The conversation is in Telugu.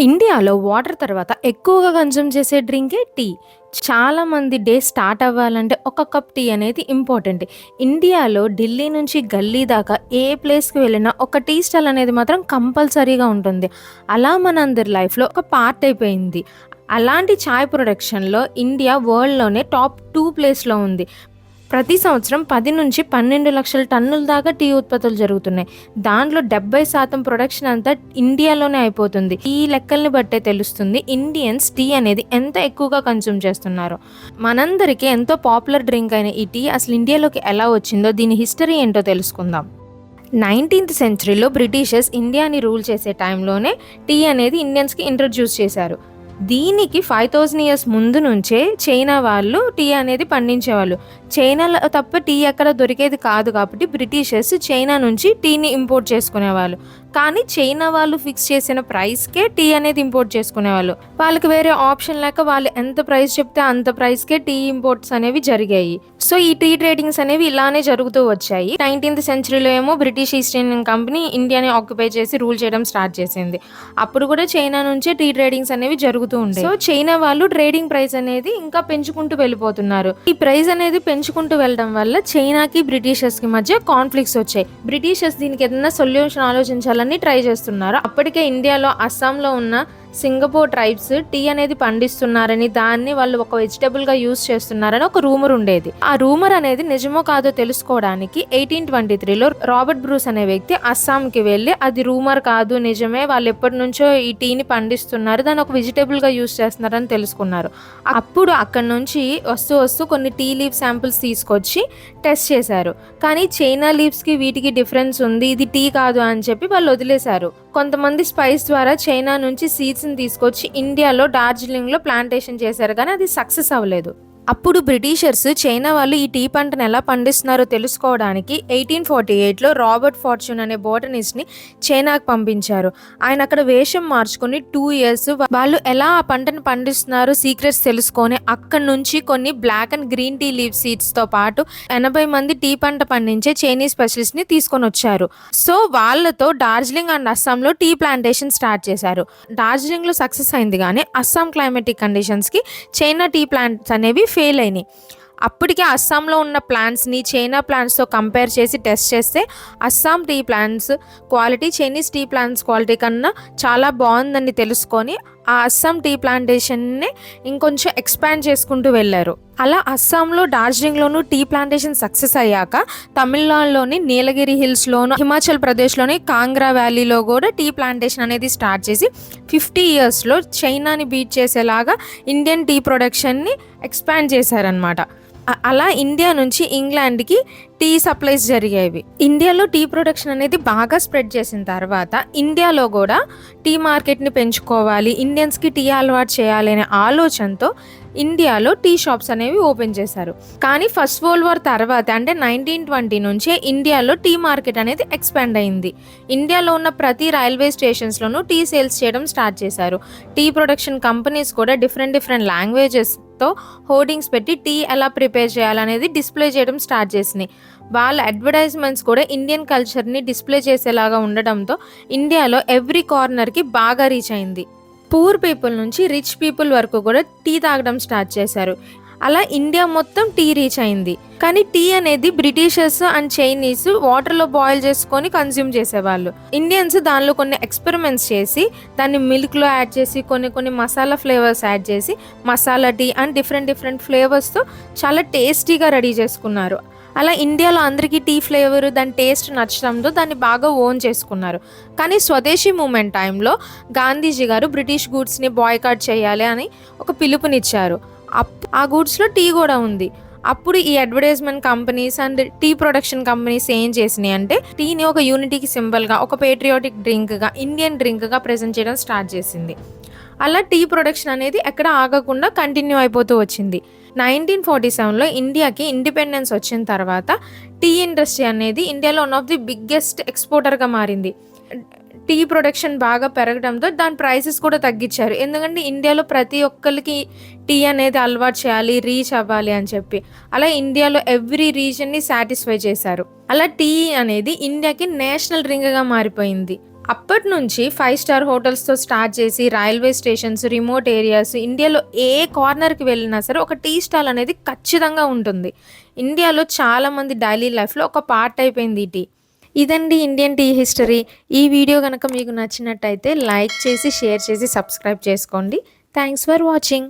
ఇండియాలో వాటర్ తర్వాత ఎక్కువగా కన్జ్యూమ్ చేసే డ్రింకే టీ. చాలామంది డే స్టార్ట్ అవ్వాలంటే ఒక కప్ టీ అనేది ఇంపార్టెంట్. ఇండియాలో ఢిల్లీ నుంచి గల్లీ దాకా ఏ ప్లేస్కి వెళ్ళినా ఒక టీ స్టాల్ అనేది మాత్రం కంపల్సరీగా ఉంటుంది. అలా మనందరి లైఫ్లో ఒక పార్ట్ అయిపోయింది. అలాంటి చాయ్ ప్రొడక్షన్లో ఇండియా వరల్డ్లోనే టాప్ టూ ప్లేస్లో ఉంది. ప్రతి సంవత్సరం పది నుంచి పన్నెండు లక్షల టన్నుల దాకా టీ ఉత్పత్తులు జరుగుతున్నాయి. దాంట్లో డెబ్బై శాతం ప్రొడక్షన్ అంతా ఇండియాలోనే అయిపోతుంది. ఈ లెక్కల్ని బట్టే తెలుస్తుంది ఇండియన్స్ టీ అనేది ఎంత ఎక్కువగా కన్జ్యూమ్ చేస్తున్నారో. మనందరికీ ఎంతో పాపులర్ డ్రింక్ అయిన ఈ టీ అసలు ఇండియాలోకి ఎలా వచ్చిందో దీని హిస్టరీ ఏంటో తెలుసుకుందాం. నైన్టీన్త్ సెంచరీలో బ్రిటిషర్స్ ఇండియాని రూల్ చేసే టైంలోనే టీ అనేది ఇండియన్స్కి ఇంట్రడ్యూస్ చేశారు. దీనికి ఫైవ్ థౌజండ్ ఇయర్స్ ముందు నుంచే చైనా వాళ్ళు టీ అనేది పండించేవాళ్ళు. చైనాలో తప్ప టీ ఎక్కడ దొరికేది కాదు కాబట్టి బ్రిటిషర్స్ చైనా నుంచి టీని ఇంపోర్ట్ చేసుకునేవాళ్ళు. కానీ చైనా వాళ్ళు ఫిక్స్ చేసిన ప్రైస్కే టీ అనేది ఇంపోర్ట్ చేసుకునేవాళ్ళు. వాళ్ళకి వేరే ఆప్షన్ లేక వాళ్ళు ఎంత ప్రైస్ చెప్తే అంత ప్రైస్కే టీ ఇంపోర్ట్స్ అనేవి జరిగాయి. సో ఈ టీ ట్రేడింగ్స్ అనేవి ఇలానే జరుగుతూ వచ్చాయి. నైన్టీన్త్ సెంచరీలో ఏమో బ్రిటిష్ ఈస్ట్ ఇండియన్ కంపెనీ ఇండియాని ఆక్యుపై చేసి రూల్ చేయడం స్టార్ట్ చేసింది. అప్పుడు కూడా చైనా నుంచే టీ ట్రేడింగ్స్ అనేవి జరుగుతూ ఉంటాయి సో చైనా వాళ్ళు ట్రేడింగ్ ప్రైస్ అనేది ఇంకా పెంచుకుంటూ వెళ్ళిపోతున్నారు. ఈ ప్రైస్ అనేది పెంచుకుంటూ వెళ్ళడం వల్ల చైనాకి బ్రిటిషర్స్కి మధ్య కాన్ఫ్లిక్ట్స్ వచ్చాయి. బ్రిటిషర్స్ దీనికి ఏదైనా సొల్యూషన్ ఆలోచించాలని ట్రై చేస్తున్నారు. అప్పటికే ఇండియాలో అస్సాంలో ఉన్న సింగపూర్ ట్రైబ్స్ టీ అనేది పండిస్తున్నారని దాన్ని వాళ్ళు ఒక వెజిటబుల్గా యూజ్ చేస్తున్నారని ఒక రూమర్ ఉండేది. ఆ రూమర్ అనేది నిజమో కాదో తెలుసుకోవడానికి ఎయిటీన్ ట్వంటీ త్రీలో రాబర్ట్ బ్రూస్ అనే వ్యక్తి అస్సాంకి వెళ్ళి అది రూమర్ కాదు నిజమే వాళ్ళు ఎప్పటి నుంచో ఈ టీని పండిస్తున్నారు దాన్ని ఒక వెజిటబుల్గా యూజ్ చేస్తున్నారని తెలుసుకున్నారు. అప్పుడు అక్కడ నుంచి వస్తూ వస్తూ కొన్ని టీ లీవ్ శాంపిల్స్ తీసుకొచ్చి టెస్ట్ చేశారు. కానీ చైనా లీవ్స్కి వీటికి డిఫరెన్స్ ఉంది ఇది టీ కాదు అని చెప్పి వాళ్ళు వదిలేశారు. కొంతమంది స్పైస్ ద్వారా చైనా నుంచి సీడ్స్ని తీసుకొచ్చి ఇండియాలో డార్జిలింగ్లో ప్లాంటేషన్ చేశారు కానీ అది సక్సెస్ అవ్వలేదు. అప్పుడు బ్రిటిషర్స్ చైనా వాళ్ళు ఈ టీ పంటను ఎలా పండిస్తున్నారో తెలుసుకోవడానికి ఎయిటీన్ ఫార్టీ ఎయిట్లో రాబర్ట్ ఫార్చ్యూన్ అనే బోటనిస్ట్ని చైనాకు పంపించారు. ఆయన అక్కడ వేషం మార్చుకొని టూ ఇయర్స్ వాళ్ళు ఎలా ఆ పంటను పండిస్తున్నారు సీక్రెట్స్ తెలుసుకొని అక్కడ నుంచి కొన్ని black and green tea leaf సీడ్స్తో పాటు ఎనభై మంది టీ పంట పండించే చైనీస్ స్పెషలిస్ట్ని తీసుకొని వచ్చారు. సో వాళ్ళతో డార్జిలింగ్ అండ్ అస్సాంలో టీ ప్లాంటేషన్ స్టార్ట్ చేశారు. డార్జిలింగ్లో సక్సెస్ అయింది కానీ అస్సాం క్లైమేటిక్ కండిషన్స్కి చైనా టీ ప్లాంట్స్ అనేవి ఫెయిల్ అయినాయి. అప్పటికే అస్సాంలో ఉన్న ప్లాంట్స్ని చైనా ప్లాంట్స్తో కంపేర్ చేసి టెస్ట్ చేస్తే Assam tea plants quality Chinese tea plants quality కన్నా చాలా బాగుందని తెలుసుకొని ఆ అస్సాం టీ ప్లాంటేషన్ని ఇంకొంచెం ఎక్స్పాండ్ చేసుకుంటూ వెళ్ళారు. అలా అస్సాంలో డార్జిలింగ్లోనూ టీ ప్లాంటేషన్ సక్సెస్ అయ్యాక తమిళనాడులోని నీలగిరి హిల్స్లోను హిమాచల్ ప్రదేశ్లోని కాంగ్రా వ్యాలీలో కూడా టీ ప్లాంటేషన్ అనేది స్టార్ట్ చేసి ఫిఫ్టీ ఇయర్స్లో చైనాని బీట్ చేసేలాగా ఇండియన్ టీ ప్రొడక్షన్ని ఎక్స్పాండ్ చేశారనమాట అలా ఇండియా నుంచి ఇంగ్లాండ్కి టీ సప్లైస్ జరిగేవి. ఇండియాలో టీ ప్రొడక్షన్ అనేది బాగా స్ప్రెడ్ చేసిన తర్వాత ఇండియాలో కూడా టీ మార్కెట్ని పెంచుకోవాలి ఇండియన్స్కి టీ అలవాటు చేయాలి అనే ఆలోచనతో ఇండియాలో టీ షాప్స్ అనేవి ఓపెన్ చేశారు. కానీ ఫస్ట్ వరల్డ్ వార్ తర్వాత అంటే నైన్టీన్ ట్వంటీ నుంచే ఇండియాలో టీ మార్కెట్ అనేది ఎక్స్పాండ్ అయింది. ఇండియాలో ఉన్న ప్రతి రైల్వే స్టేషన్స్లోనూ టీ సేల్స్ చేయడం స్టార్ట్ చేశారు. టీ ప్రొడక్షన్ కంపెనీస్ కూడా డిఫరెంట్ డిఫరెంట్ లాంగ్వేజెస్ తో హోర్డింగ్స్ పెట్టి టీ ఎలా ప్రిపేర్ చేయాలనేది డిస్ప్లే చేయడం స్టార్ట్ చేసినాయి వాళ్ళ అడ్వర్టైజ్మెంట్స్ కూడా ఇండియన్ కల్చర్ని డిస్ప్లే చేసేలాగా ఉండడంతో ఇండియాలో ఎవ్రీ కార్నర్కి బాగా రీచ్ అయింది. పూర్ పీపుల్ నుంచి రిచ్ పీపుల్ వరకు కూడా టీ తాగడం స్టార్ట్ చేశారు. అలా ఇండియా మొత్తం టీ రీచ్ అయింది. కానీ టీ అనేది బ్రిటిషర్స్ అండ్ చైనీస్ వాటర్లో బాయిల్ చేసుకొని కన్జ్యూమ్ చేసేవాళ్ళు. ఇండియన్స్ దానిలో కొన్ని ఎక్స్పెరిమెంట్స్ చేసి దాన్ని మిల్క్లో యాడ్ చేసి కొన్ని కొన్ని మసాలా ఫ్లేవర్స్ యాడ్ చేసి masala tea and different different ఫ్లేవర్స్తో చాలా టేస్టీగా రెడీ చేసుకున్నారు. అలా ఇండియాలో అందరికీ టీ ఫ్లేవర్ దాని టేస్ట్ నచ్చడంతో దాన్ని బాగా ఓన్ చేసుకున్నారు. కానీ స్వదేశీ మూమెంట్ టైంలో గాంధీజీ గారు బ్రిటిష్ గూడ్స్ని బాయ్కాట్ చేయాలి అని ఒక పిలుపునిచ్చారు. ఆ గూడ్స్లో టీ కూడా ఉంది. అప్పుడు ఈ advertisement companies and tea production companies ఏం చేసినాయి అంటే టీని ఒక యూనిటీకి సింబల్గా ఒక పేట్రియాటిక్ డ్రింక్గా ఇండియన్ డ్రింక్గా ప్రజెంట్ చేయడం స్టార్ట్ చేసింది. అలా టీ ప్రొడక్షన్ అనేది ఎక్కడ ఆగకుండా కంటిన్యూ అయిపోతూ వచ్చింది. నైన్టీన్ ఫార్టీ సెవెన్లో ఇండియాకి ఇండిపెండెన్స్ వచ్చిన తర్వాత టీ ఇండస్ట్రీ అనేది ఇండియాలో వన్ ఆఫ్ ది బిగ్గెస్ట్ ఎక్స్పోర్టర్గా మారింది. టీ ప్రొడక్షన్ బాగా పెరగడంతో దాని ప్రైసెస్ కూడా తగ్గించారు. ఎందుకంటే ఇండియాలో ప్రతి ఒక్కరికి టీ అనేది అలవాటు చేయాలి రీచ్ అవ్వాలి అని చెప్పి. అలా ఇండియాలో ఎవ్రీ రీజన్ని సాటిస్ఫై చేశారు. అలా టీ అనేది ఇండియాకి నేషనల్ డ్రింక్గా మారిపోయింది. అప్పటి నుంచి ఫైవ్ స్టార్ హోటల్స్తో స్టార్ట్ చేసి రైల్వే స్టేషన్స్ రిమోట్ ఏరియాస్ ఇండియాలో ఏ కార్నర్కి వెళ్ళినా సరే ఒక టీ స్టాల్ అనేది ఖచ్చితంగా ఉంటుంది. ఇండియాలో చాలామంది డైలీ లైఫ్లో ఒక పార్ట్ అయిపోయింది ఈ టీ. ఇదండి ఇండియన్ టీ హిస్టరీ. ఈ వీడియో కనుక మీకు నచ్చినట్టయితే లైక్ చేసి షేర్ చేసి సబ్స్క్రైబ్ చేసుకోండి. Thanks for watching.